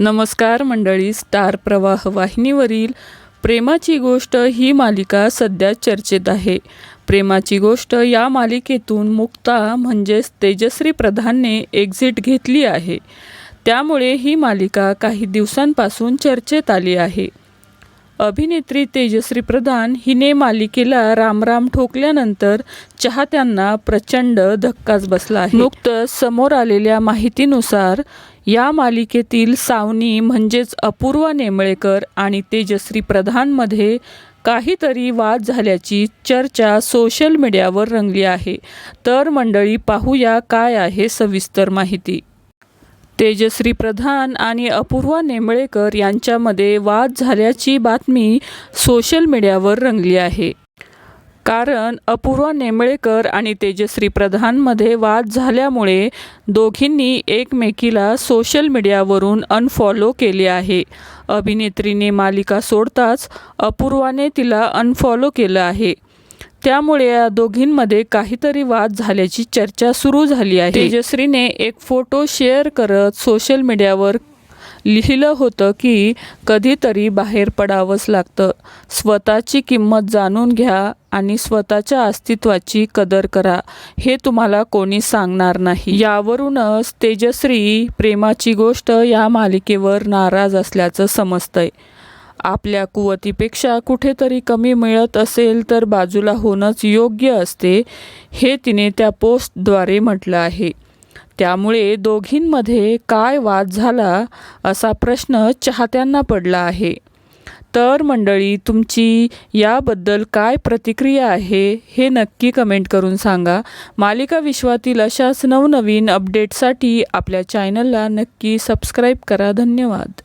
नमस्कार मंडळी स्टार प्रवाह वाहिनीवरील प्रेमाची गोष्ट ही मालिका सध्या चर्चेत आहे. प्रेमाची गोष्ट या मालिकेतून मुक्ता म्हणजेच तेजश्री प्रधानने एक्झिट घेतली आहे. त्यामुळे ही मालिका काही दिवसांपासून चर्चेत आली आहे. अभिनेत्री तेजश्री प्रधान हिने मालिकेला रामराम ठोकल्यानंतर चाहत्यांना प्रचंड धक्काच बसला आहे. नुकतंच समोर आलेल्या माहितीनुसार या मालिकेतील सावनी म्हणजेच अपूर्वा नेमळेकर आणि तेजश्री प्रधानमध्ये काहीतरी वाद झाल्याची चर्चा सोशल मीडियावर रंगली आहे. तर मंडळी पाहूया काय आहे सविस्तर माहिती. तेजश्री प्रधान आणि अपूर्वा नेमळेकर यांच्यामध्ये वाद झाल्याची बातमी सोशल मीडियावर रंगली आहे. कारण अपूर्वा नेमळेकर आणि तेजश्री प्रधानमध्ये वाद झाल्यामुळे दोघींनी एकमेकीला सोशल मीडियावरून अनफॉलो केले आहे. अभिनेत्रीने मालिका सोडताच अपूर्वाने तिला अनफॉलो केलं आहे. त्यामुळे या दोघींमध्ये काहीतरी वाद झाल्याची चर्चा सुरू झाली आहे. तेजश्रीने एक फोटो शेअर करत सोशल मीडियावर लिहिलं होतं की कधीतरी बाहेर पडावंच लागतं. स्वतःची किंमत जाणून घ्या आणि स्वतःच्या अस्तित्वाची कदर करा. हे तुम्हाला कोणी सांगणार नाही. यावरूनच तेजश्री प्रेमाची गोष्ट या मालिकेवर नाराज असल्याचं समजतंय. आपल्या कुवतीपेक्षा कुठेतरी कमी मिळत असेल तर बाजूला होणंच योग्य असते हे तिने त्या पोस्टद्वारे म्हटलं आहे. त्यामुळे दोघींमध्ये काय वाद झाला असा प्रश्न चाहत्यांना पडला आहे. तर मंडळी तुमची याबद्दल काय प्रतिक्रिया आहे हे नक्की कमेंट करून सांगा. मालिका विश्वातील अशाच नवनवीन अपडेटसाठी आपल्या चॅनलला नक्की सबस्क्राईब करा. धन्यवाद.